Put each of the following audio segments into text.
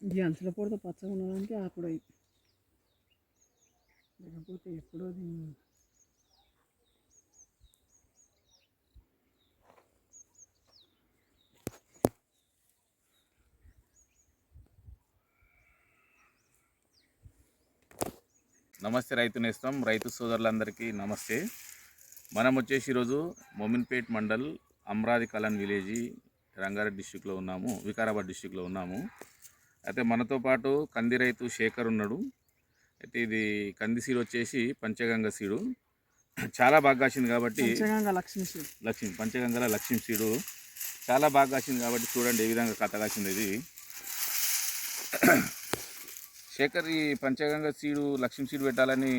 ఈ అంచుల పొడితో పచ్చగా ఉన్నదానికి ఆకుడై. అయింది లేకపోతే ఎప్పుడో దీన్ని నమస్తే రైతు నేస్తం రైతు సోదరులందరికీ నమస్తే. మనం వచ్చేసి ఈరోజు మొమిన్పేట్ మండల్ అమరాది కలన్ విలేజీ రంగారెడ్డి డిస్టిక్లో ఉన్నాము వికారాబాద్ డిస్టిక్లో ఉన్నాము. అయితే మనతో పాటు కంది రైతు శేఖర్ ఉన్నాడు. అయితే ఇది కంది సీడ్ వచ్చేసి పంచగంగ సీడు చాలా బాగా కాసింది కాబట్టి పంచగంగా లక్ష్మీ లక్ష్మి పంచగంగల లక్ష్మి సీడు చాలా బాగా కాసింది కాబట్టి చూడండి ఏ విధంగా కథ కాసింది ఇది. శేఖర్ ఈ పంచగంగ సీడు లక్ష్మి సీడు పెట్టాలని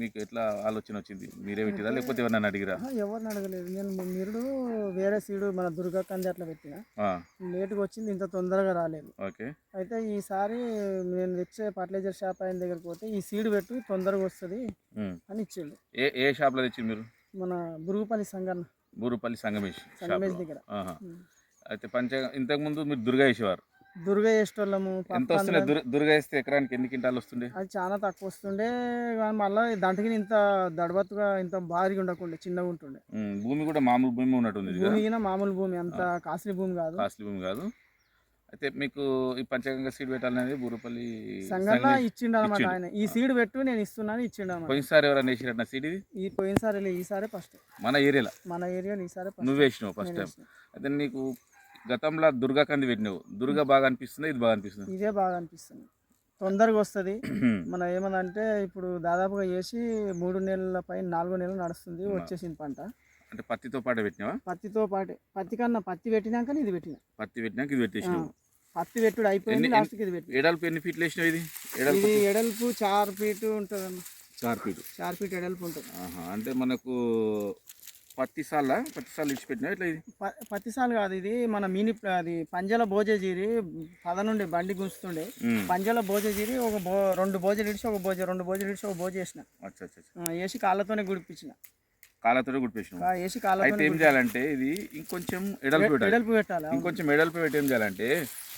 మీకు ఎట్లా ఆలోచన వచ్చింది? మీరే పెట్టిరా? లేకపోతే ఎవరన్నా అడిగిరా? ఎవరిని అడగలేదు. నేను మీరు వేరే సీడు మన దుర్గా కంది అట్లా పెట్టిన. లేటుగా వచ్చింది ఇంత తొందరగా రాలేదు. ఓకే. అయితే ఈసారి నేను తెచ్చే ఫర్టిలైజర్ షాప్ ఆయన దగ్గరికి పోతే ఈ సీడ్ పెట్టు తొందరగా వస్తుంది. అని ఇచ్చిండు. ఏ ఏ షాప్లో తెచ్చి మీరు? మన బురుగుపల్లి సంగన్న. బూరుపల్లి సంగమేష్ సంగమేష్ దగ్గర. అయితే పంచ ఇంతకుముందు మీరు దుర్గా వేసేవారు. దుర్గా వేసేటోళ్ళము ఎంత వస్తుండే? దుర్గా వేస్తే ఎకరానికి ఎన్ని క్వింటాలు వస్తుండే? అది చాలా తక్కువ వస్తుండే కానీ మళ్ళీ దాంట్కి ఇంత దడబత్తుగా ఇంత భారీగా ఉండకుండే చిన్నగా ఉంటుండే. భూమి కూడా మామూలు భూమి ఉన్నట్టుంది భూమి మామూలు భూమి అంత కాస్ట్లీ భూమి కాదు. కాస్ట్లీ భూమి కాదు. అయితే మీకు ఈ పంచగంగ సీడ్ పెట్టాలనేది బూరుపల్లి సంగమేష్ ఇచ్చిండు. అనమాట. ఆయన. ఈ సీడ్ పెట్టు నేను ఇస్తున్నాను ఇచ్చిండు అనమాట పోయినసారి ఎవరైనా వేసిరట్న సీడ్ ఇది? ఈ పోయినసారి ఈసారి ఫస్ట్. మన ఏరియాలో? మన ఏరియాలో ఈసారి నువ్వు వేసినావు? First time. అయితే నీకు గతంలో దుర్గా కంది పెట్టినావు. దుర్గా బాగా అనిపిస్తుంది? ఇది బాగా అనిపిస్తుంది? ఇదే బాగా అనిపిస్తుంది. తొందరగా వస్తుంది. మన ఏమనంటే ఇప్పుడు దాదాపుగా చేసి మూడు నెలల పైన నాలుగు నెలలు నడుస్తుంది వచ్చేసింది పంట. అంటే పత్తితో పాటు పెట్టినావా? పత్తితో పాటే. పత్తి కన్నా పత్తి పెట్టినాక ఇది పెట్టిన. పత్తి పెట్టినాక ఇది పెట్టేసినావు. పత్తి పెట్టుడు అయిపోయింది లాస్ట్కి ఇది పెట్టి ఎడల్పు ఎన్ని ఫీట్లు వేసినావు ఇది? ఎడల్పు ఇది ఎడల్పు చార్ ఫీట్ ఉంటుంది అన్న చార్ ఫీట్ చార్ ఫీట్ ఎడల్పు ఉంటుంది. అంటే మనకు పత్తి సాల? పత్తి సార్లు ఇచ్చి పెట్టినావు? ఇట్లా ఇది? ప- పత్తి సాలు కాదు ఇది. మన మినీ అది పంజల బోజే జీరి పద నుండి బండి గుంచుతుండే. పంజల బోజే జీరి ఒక బో రెండు బోజలు ఇడిచి ఒక బోజ రెండు బోజలు ఇడిచి ఒక బోజ వేసిన వేసి కాళ్ళతోనే గుడిపించిన. కాళ్ళతో గుడిపేసినావు కా- వేసి అయితే కాళ్ళతో ఏం చేయాలంటే ఇది ఇంకొంచెం ఎడల్పు పెట్టాలి. ఎడల్పు పెట్టాలి. ఇంకొంచెం ఎడల్పు పెట్టి ఏం చేయాలంటే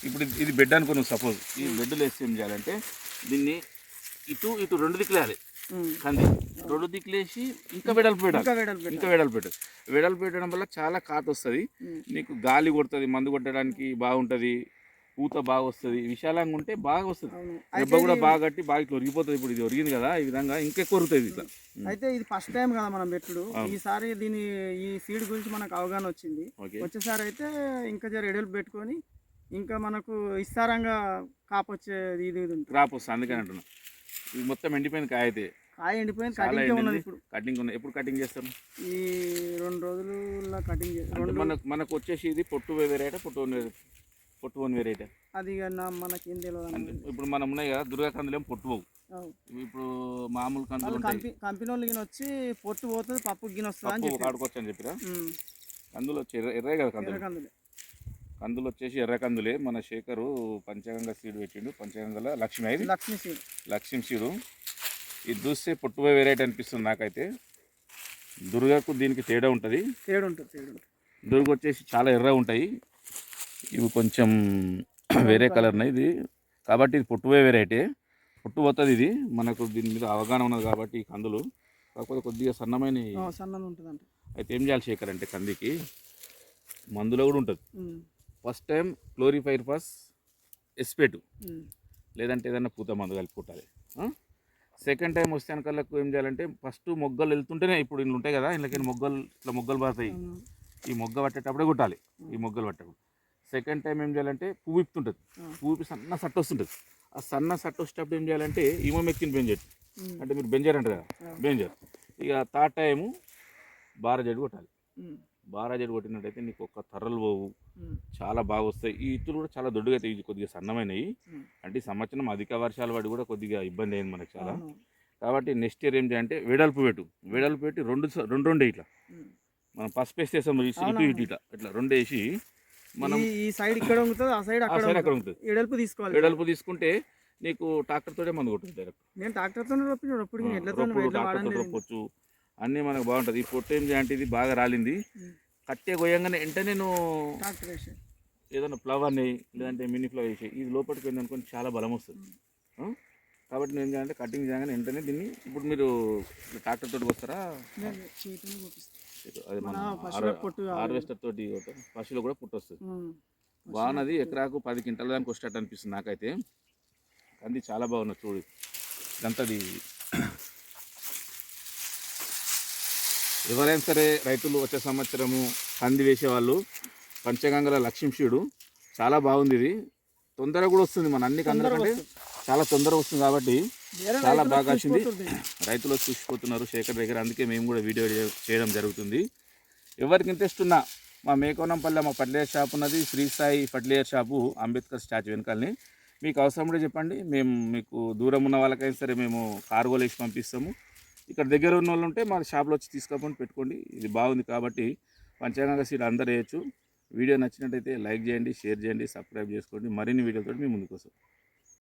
ఇప్పుడు ఇది- బెడ్ అనుకో నువ్వు సపోజ్ ఈ బెడ్లో వేస్తే ఏం చేయాలంటే దీన్ని ఇటు ఇటు రెండు దిక్కులేయాలి. కంది రెండు దిక్కులేసి ఇంకా వెడల్పు పెట్టాలి. ఇంకా వెడల్పు పెట్టాలి. ఇంకా వెడల్పు పెట్టడం వల్ల చాలా కాటు వస్తుంది. నీకు గాలి కొడుతుంది మందు కొట్టడానికి బాగుంటుంది పూత బాగా వస్తుంది విశాలంగా ఉంటే బాగా వస్తుంది. దెబ్బ కూడా బాగా కట్టి బాగా ఇట్లా ఒరిగిపోతుంది ఇప్పుడు ఇది ఒరిగింది కదా ఈ విధంగా ఇంకా కొరుకుతుంది ఇట్లా. అయితే ఇది ఫస్ట్ టైం కదా మనం పెట్టుడు. ఈసారి దీని ఈ సీడ్ గురించి మనకు అవగాహన వచ్చింది. వచ్చేసారి అయితే ఇంకా జర ఎడల్పు పెట్టుకొని ఇంకా మనకు విస్తారంగా కాపొచ్చే ఇది క్రాప్ వస్తుంది అందుకని అంటున్నా. ఇది మొత్తం ఎండిపోయింది కాయ అయితే. కాయ ఎండిపోయింది చాలా కటింగ్ ఉన్నది ఇప్పుడు. కటింగ్ ఉన్నాయి ఎప్పుడు కటింగ్ చేస్తాను ఈ రెండు రోజుల్లో కటింగ్ చేసి అంటే రెండు మనకు మనకు వచ్చేసి ఇది పొట్టు వెరైటీ పొట్టు పొట్టు వన్ వెరైటీ. అది మనకేం తెలియదు అంటే అన్నమాట. ఇప్పుడు మనం ఉన్నాయి కదా దుర్గా కందులేం పొట్టు పోవు. ఇప్పుడు మామూలు కందులు కంపెనీ కంపెనీ వాళ్ళు గిన వచ్చి పొట్టు పోతుంది పప్పు గిన వస్తుంది అని చెప్పి ఆడుకోవచ్చు అని చెప్పిరా కందులు వచ్చి ఎర్రే కదా కందులు. కందులు. కందులు వచ్చేసి ఎర్ర కందులే. మన శేఖరు పంచగంగ సీడ్ పెట్టిండు. పంచగంగల లక్ష్మి ఐదు లక్ష్మీ సీడ్. లక్ష్మి సీడు. ఇది చూస్తే పొట్టుపోయి వెరైటీ అనిపిస్తుంది నాకైతే. దుర్గకు దీనికి తేడా ఉంటుంది. తేడు ఉంటుంది తేడు ఉంటుంది దుర్గ వచ్చేసి చాలా ఎర్ర ఉంటాయి. ఇవి కొంచెం వేరే కలర్ ఇది. కాబట్టి ఇది పొట్టుపోయే వెరైటీ. పొట్టు పోతుంది ఇది. మనకు దీని మీద అవగాహన ఉన్నది కాబట్టి ఈ కందులు. కాకపోతే కొద్దిగా సన్నమైన ఆ, సన్నగా ఉంటుంది అంట అయితే ఏం చేయాలి శేఖర్ అంటే కందికి? మందులో కూడా ఉంటుంది. ఫస్ట్ టైం క్లోరిఫైర్ ఫాస్ ఎస్పేటు లేదంటే ఏదైనా పూత మందు కలిపి పుట్టాలి సెకండ్ టైం వస్తే కళ్ళకు ఏం చేయాలంటే ఫస్ట్ మొగ్గలు వెళ్తుంటేనే ఇప్పుడు ఇల్లు ఉంటాయి కదా ఇళ్ళకి మొగ్గలు ఇట్లా మొగ్గలు పడతాయి. ఈ మొగ్గ పట్టేటప్పుడే కొట్టాలి ఈ మొగ్గలు పట్టేటప్పుడు. సెకండ్ టైం ఏం చేయాలంటే పువ్వు ఇప్పుతుంటుంది పువ్వు ఇప్పి సన్న సట్ట వస్తుంటుంది. ఆ సన్న సట్ట వచ్చేటప్పుడు ఏం చేయాలంటే ఈమోమెక్కిన్ బెంజర్. అంటే మీరు బెంజర్ అంటారు కదా బెంజర్. ఇక థర్డ్ టైము బారజెడ్ కొట్టాలి. బారాజెడ్ కొట్టినట్టయితే నీకు ఒక తర్రలు పోవు. చాలా బాగా వస్తాయి ఈ ఇత్తులు కూడా చాలా దొడ్డుగా ఇవి కొద్దిగా సన్నమైనవి. అంటే ఈ సంవత్సరం అధిక వర్షాలు పడి కూడా కొద్దిగా ఇబ్బంది అయింది మనకి చాలా. కాబట్టి నెక్స్ట్ ఇయర్ ఏం చేయాలంటే వెడల్పు పెట్టు. వెడల్పు పెట్టి రెండు రెండు రెండు ఇట్లా. మనం పసుపు వేస్తే ఇటు ఇటు ఇటు ఇట్లా. ఇట్లా రెండు వేసి మనం ఈ సైడ్ ఇక్కడ ఉంటుంది ఆ సైడ్ అక్కడ అక్కడ ఉంటుంది. ఎడల్పు తీసుకోవాలి. వెడల్పు తీసుకుంటే నీకు ట్రాక్టర్ తోటే మందు కొట్టుంది డైరెక్ట్. నేను ట్రాక్టర్ వాడండి రొప్పొచ్చు. అన్నీ మనకు బాగుంటుంది. ఈ పొట్టు ఏం చేయాలంటే ఇది బాగా రాలింది. కట్టే గోయంగానే వెంటనే నువ్వు ఏదైనా ఫ్లవర్ నెయ్యి లేదంటే మినీ ఫ్లవర్ వేసి ఇది లోపలికి పోయింది అనుకోని చాలా బలం వస్తుంది? కాబట్టి నేను ఏంటంటే కటింగ్ చేయగానే వెంటనే దీన్ని ఇప్పుడు మీరు ట్రాక్టర్ తోటి వస్తారా అది మన. హార్వెస్టర్ తోటి. పశువులు కూడా పుట్టు వస్తుంది ఉమ్. బాగున్నది ఎకరాకు పది క్వింటాల దానికి వచ్చేటట్టు అనిపిస్తుంది నాకైతే కంది చాలా బాగున్నది చూడు ఇదంతది ఎవరైనా సరే రైతులు వచ్చే సంవత్సరము కంది వేసేవాళ్ళు పంచగంగల లక్ష్మీశివుడు చాలా బాగుంది ఇది. తొందరగా కూడా వస్తుంది మన అన్ని కందుల తొందరగా కంటే చాలా తొందరగా వస్తుంది కాబట్టి చాలా బాగా వచ్చింది. రైతులు చూసిపోతున్నారు శేఖర్ దగ్గర అందుకే మేము కూడా వీడియో చేయడం జరుగుతుంది. ఎవరికి ఇంట్రెస్ట్ ఉన్నా మా మేకోనంపల్లె మా ఫర్టిలైజర్ షాప్ ఉన్నది Shri Sai fertilizer shop Ambedkar statue వెనకాలని. మీకు అవసరం కూడా చెప్పండి. మేము మీకు దూరం ఉన్న వాళ్ళకైనా సరే మేము కార్గోలు వేసి పంపిస్తాము. ఇక్కడ దగ్గర ఉన్న వాళ్ళు ఉంటే మా షాప్లో వచ్చి తీసుకోకుండా పెట్టుకోండి. ఇది బాగుంది కాబట్టి పంచాంగ సీడ్ అందరు వేయచ్చు. వీడియో నచ్చినట్టయితే లైక్ చేయండి షేర్ చేయండి సబ్స్క్రైబ్ చేసుకోండి. మరిన్ని వీడియోతో మీ ముందుకు వస్తాం.